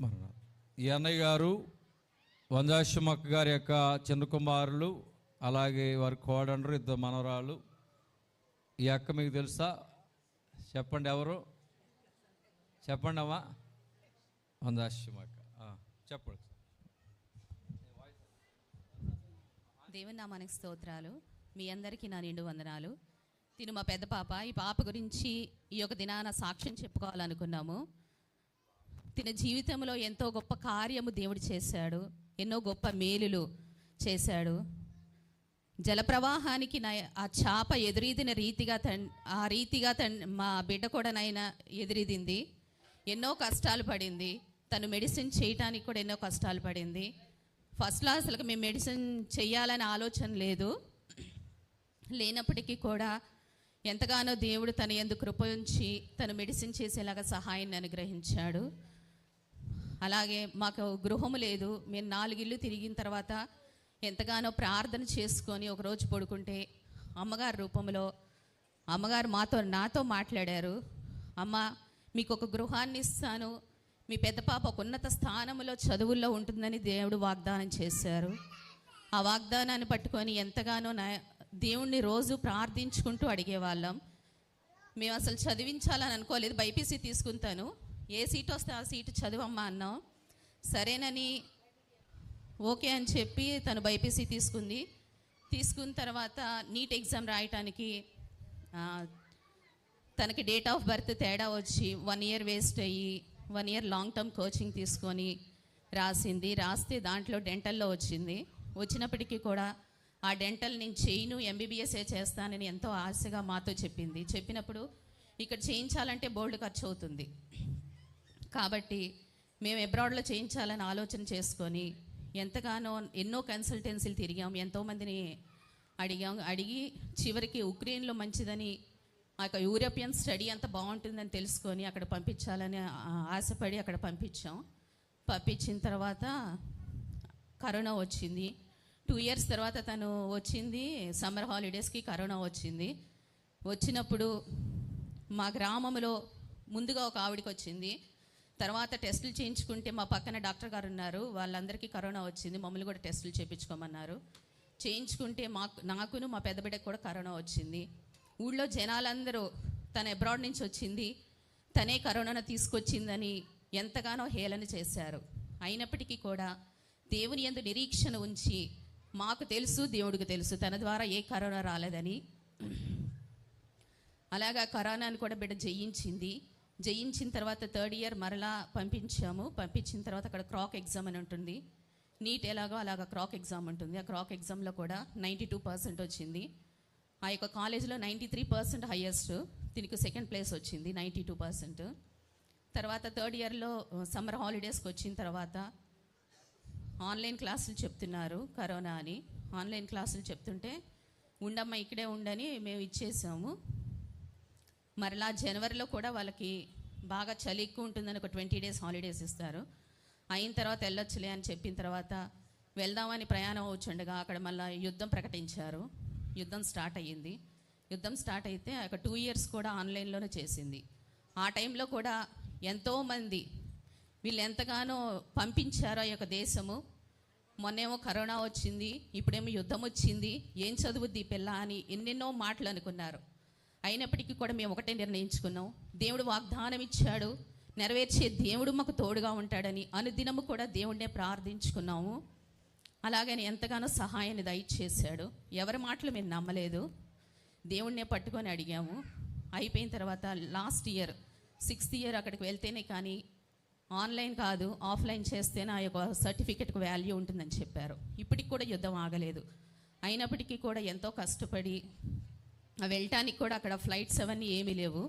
మరణాలు ఈ అన్నయ్య గారు వందాశ్వమక్క గారి యొక్క చిన్న కుమారులు అలాగే వారి కోడండ్రు ఇద్దరు మనవరాలు ఈ అక్క మీకు తెలుసా? చెప్పండి ఎవరు? చెప్పండి అమ్మా. వందాశ్వమక్క ఆ, చెప్పండి. దేవుని నామానికి స్తోత్రాలు. మీ అందరికీ నా నిండు వందనాలు. తిను మా పెద్ద పాప ఈ పాప గురించి ఈ యొక్క దినాన సాక్ష్యం చెప్పుకోవాలనుకున్నాము. తిన జీవితంలో ఎంతో గొప్ప కార్యము దేవుడు చేశాడు. ఎన్నో గొప్ప మేలులు చేశాడు. జలప్రవాహానికి నా ఆ చేప ఎదురీదిన రీతిగా తన్ ఆ రీతిగా తన్ మా బిడ్డ కూడా నాయన ఎదురీదింది. ఎన్నో కష్టాలు పడింది. తను మెడిసిన్ చేయటానికి కూడా ఎన్నో కష్టాలు పడింది. ఫస్ట్లో అసలు మేము మెడిసిన్ చెయ్యాలని ఆలోచన లేదు. లేనప్పటికీ కూడా ఎంతగానో దేవుడు తన ఎందుకు కృప ఉంచి తను మెడిసిన్ చేసేలాగా సహాయాన్ని అనుగ్రహించాడు. అలాగే మాకు గృహము లేదు. మేము నాలుగిళ్ళు తిరిగిన తర్వాత ఎంతగానో ప్రార్థన చేసుకొని ఒకరోజు పడుకుంటే అమ్మగారి రూపంలో అమ్మగారు మాతో నాతో మాట్లాడారు. అమ్మ మీకు ఒక గృహాన్ని ఇస్తాను. మీ పెద్ద పాప ఒక ఉన్నత స్థానంలో చదువుల్లో ఉంటుందని దేవుడు వాగ్దానం చేశారు. ఆ వాగ్దానాన్ని పట్టుకొని ఎంతగానో నా దేవుణ్ణి రోజు ప్రార్థించుకుంటూ అడిగేవాళ్ళం. మేము అసలు చదివించాలని అనుకోలేదు. బైపీసీ తీసుకుంటాను. ఏ సీట్ వస్తే ఆ సీటు చదువమ్మా అన్నాం సరేనని ఓకే అని చెప్పి తను బైపీసీ తీసుకుంది. తీసుకున్న తర్వాత నీట్ ఎగ్జామ్ రాయటానికి తనకి డేట్ ఆఫ్ బర్త్ తేడా వచ్చి వన్ ఇయర్ వేస్ట్ అయ్యి one year long term coaching తీసుకొని రాసింది. రాస్తే దాంట్లో డెంటల్లో వచ్చింది. వచ్చినప్పటికీ కూడా ఆ డెంటల్ నేను చేయను ఎంబీబీఎస్ఏ చేస్తానని ఎంతో ఆశగా మాతో చెప్పింది. చెప్పినప్పుడు ఇక్కడ చేయించాలంటే బోల్డ్ ఖర్చు అవుతుంది. కాబట్టి మేము అబ్రాడ్లో చేయించాలని ఆలోచన చేసుకొని ఎంతగానో ఎన్నో కన్సల్టెన్సీలు తిరిగాం. ఎంతోమందిని అడిగాం. అడిగి చివరికి ఉక్రెయిన్లో మంచిదని ఆ యొక్క యూరోపియన్ స్టడీ అంత బాగుంటుందని తెలుసుకొని అక్కడ పంపించాలని ఆశపడి అక్కడ పంపించాం. పంపించిన తర్వాత కరోనా వచ్చింది. టూ ఇయర్స్ తర్వాత తను వచ్చింది. సమ్మర్ హాలిడేస్కి కరోనా వచ్చింది. వచ్చినప్పుడు మా గ్రామంలో ముందుగా ఒక ఆవిడకి వచ్చింది. తర్వాత టెస్టులు చేయించుకుంటే మా పక్కన డాక్టర్ గారు ఉన్నారు. వాళ్ళందరికీ కరోనా వచ్చింది. మమ్మల్ని కూడా టెస్టులు చేయించుకోమన్నారు. చేయించుకుంటే మాకు నాకును మా పెద్ద బిడ్డకు కూడా కరోనా వచ్చింది. ఊళ్ళో జనాలందరూ తన అబ్రాడ్ నుంచి వచ్చింది. తనే కరోనాను తీసుకొచ్చిందని ఎంతగానో హేళన చేశారు. అయినప్పటికీ కూడా దేవుని ఎందు నిరీక్షణ ఉంచి మాకు తెలుసు దేవుడికి తెలుసు. తన ద్వారా ఏ కరోనా రాలేదని. అలాగా కరోనాను కూడా బిడ్డ జయించింది. జయించిన తర్వాత థర్డ్ ఇయర్ మరలా పంపించాము. పంపించిన తర్వాత అక్కడ క్రాక్ ఎగ్జామ్ అని ఉంటుంది. నీట్ ఎలాగో అలాగ క్రాక్ ఎగ్జామ్ ఉంటుంది. ఆ క్రాక్ ఎగ్జామ్లో కూడా నైంటీ టూ పర్సెంట్ వచ్చింది. ఆ యొక్క కాలేజీలో నైంటీ త్రీ పర్సెంట్ హయ్యెస్ట్ దీనికి సెకండ్ ప్లేస్ వచ్చింది నైంటీ టూ పర్సెంట్. తర్వాత థర్డ్ ఇయర్లో సమ్మర్ హాలిడేస్కి వచ్చిన తర్వాత ఆన్లైన్ క్లాసులు చెప్తున్నారు కరోనా అని. ఆన్లైన్ క్లాసులు చెప్తుంటే ఉండమ్మా ఇక్కడే ఉండని మేము ఇచ్చేసాము. మరలా జనవరిలో కూడా వాళ్ళకి బాగా చలి ఎక్కువ ఉంటుందని ఒక ట్వంటీ డేస్ హాలిడేస్ ఇస్తారు. అయిన తర్వాత వెళ్ళొచ్చులే అని చెప్పిన తర్వాత వెళ్దామని ప్రయాణం అవుతుండగా అక్కడ మళ్ళీ యుద్ధం ప్రకటించారు. యుద్ధం స్టార్ట్ అయ్యింది. యుద్ధం స్టార్ట్ అయితే ఒక టూ ఇయర్స్ కూడా ఆన్లైన్లోనే చేసింది. ఆ టైంలో కూడా ఎంతోమంది వీళ్ళు ఎంతగానో పంపించారో ఆ యొక్క దేశము. మొన్నేమో కరోనా వచ్చింది ఇప్పుడేమో యుద్ధం వచ్చింది ఏం చదువుద్ది పిల్ల అని ఎన్నెన్నో మాటలు అనుకున్నారు. అయినప్పటికీ కూడా మేము ఒకటే నిర్ణయించుకున్నాం. దేవుడు వాగ్దానం ఇచ్చాడు. నెరవేర్చే దేవుడు మాకు తోడుగా ఉంటాడని అనుదినము కూడా దేవుడినే ప్రార్థించుకున్నాము. అలాగని ఎంతగానో సహాయాన్ని దయచేశాడు. ఎవరి మాటలు మేము నమ్మలేదు. దేవుడినే పట్టుకొని అడిగాము. అయిపోయిన తర్వాత లాస్ట్ ఇయర్ సిక్స్త్ ఇయర్ అక్కడికి వెళ్తేనే కానీ ఆన్లైన్ కాదు ఆఫ్లైన్ చేస్తేనే ఆ యొక్క సర్టిఫికెట్కు వాల్యూ ఉంటుందని చెప్పారు. ఇప్పటికి కూడా యుద్ధం ఆగలేదు. అయినప్పటికీ కూడా ఎంతో కష్టపడి వెళ్ళటానికి కూడా అక్కడ ఫ్లైట్స్ అవన్నీ ఏమీ లేవు.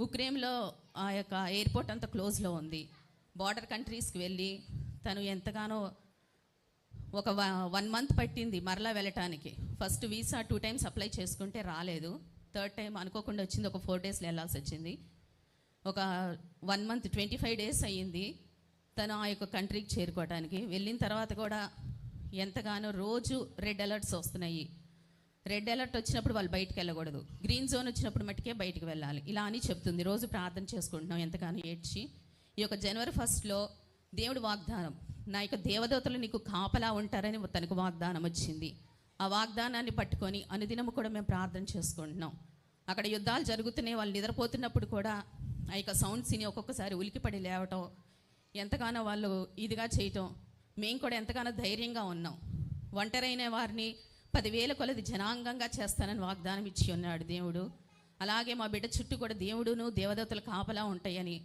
ఉక్రెయిన్లో ఆ యొక్క ఎయిర్పోర్ట్ అంతా క్లోజ్లో ఉంది. బార్డర్ కంట్రీస్కి వెళ్ళి తను ఎంతగానో ఒక వన్ మంత్ పట్టింది మరలా వెళ్ళటానికి. First visa two times apply చేసుకుంటే రాలేదు. థర్డ్ టైం అనుకోకుండా వచ్చింది ఒక ఫోర్ డేస్లో వెళ్ళాల్సి వచ్చింది. ఒక one month twenty five days అయ్యింది తను ఆ యొక్క కంట్రీకి చేరుకోవడానికి వెళ్ళిన తర్వాత కూడా ఎంతగానో రోజు రెడ్ అలర్ట్స్ వస్తున్నాయి. రెడ్ అలర్ట్ వచ్చినప్పుడు వాళ్ళు బయటకు వెళ్ళకూడదు. గ్రీన్ జోన్ వచ్చినప్పుడు మట్టుకే బయటికి వెళ్ళాలి. ఇలా అని చెప్తుంది. రోజు ప్రార్థన చేసుకుంటున్నాం ఎంతగానో ఏడ్చి. ఈ యొక్క జనవరి ఫస్ట్లో దేవుడు వాగ్దానం నా యొక్క దేవదూతలు నీకు కాపలా ఉంటారని తనకు వాగ్దానం వచ్చింది. ఆ వాగ్దానాన్ని పట్టుకొని అనుదినము కూడా మేము ప్రార్థన చేసుకుంటున్నాం. అక్కడ యుద్ధాలు జరుగుతున్నాయి. వాళ్ళు నిద్రపోతున్నప్పుడు కూడా ఆ యొక్క సౌండ్స్ని ఒక్కొక్కసారి ఉలికిపడి లేవటం ఎంతగానో వాళ్ళు ఇదిగా చేయటం మేము కూడా ఎంతగానో ధైర్యంగా ఉన్నాం. ఒంటరైన వారిని పదివేల కొలది జనాంగంగా చేస్తానని వాగ్దానం ఇచ్చి ఉన్నాడు దేవుడు. అలాగే మా బిడ్డ చుట్టూ కూడా దేవుడును దేవదత్తలు కాపలా ఉంటాయని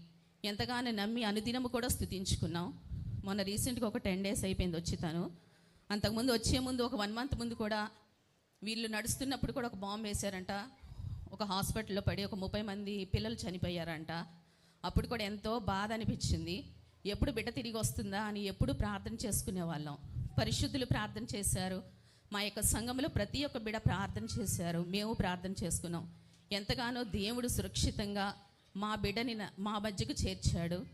ఎంతగానో నమ్మి అనుదినము కూడా స్థుతించుకున్నాం. మొన్న రీసెంట్గా ఒక టెన్ డేస్ అయిపోయింది వచ్చి తను. అంతకుముందు వచ్చే ముందు ఒక వన్ మంత్ ముందు కూడా వీళ్ళు నడుస్తున్నప్పుడు కూడా ఒక బాంబు వేశారంట. ఒక హాస్పిటల్లో పడి ఒక ముప్పై మంది పిల్లలు చనిపోయారంట. అప్పుడు కూడా ఎంతో బాధ అనిపించింది. ఎప్పుడు బిడ్డ తిరిగి వస్తుందా అని ఎప్పుడు ప్రార్థన చేసుకునే వాళ్ళం పరిశుద్ధులు ప్రార్థన చేశారు. మా యొక్క సంఘంలో ప్రతి ఒక్క బిడ ప్రార్థన చేశారు. మేము ప్రార్థన చేసుకున్నాం. ఎంతగానో దేవుడు సురక్షితంగా మా బిడ్డని మా మధ్యకు చేర్చాడు.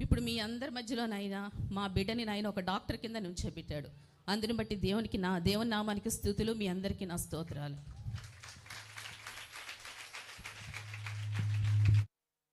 ఇప్పుడు మీ అందరి మధ్యలోనైనా మా బిడ్డని నాయన ఒక డాక్టర్ కింద నుంచోబెట్టాడు. అందుని బట్టి దేవునికి నా దేవుని నామానికి స్థుతులు మీ అందరికీ నా స్తోత్రాలు.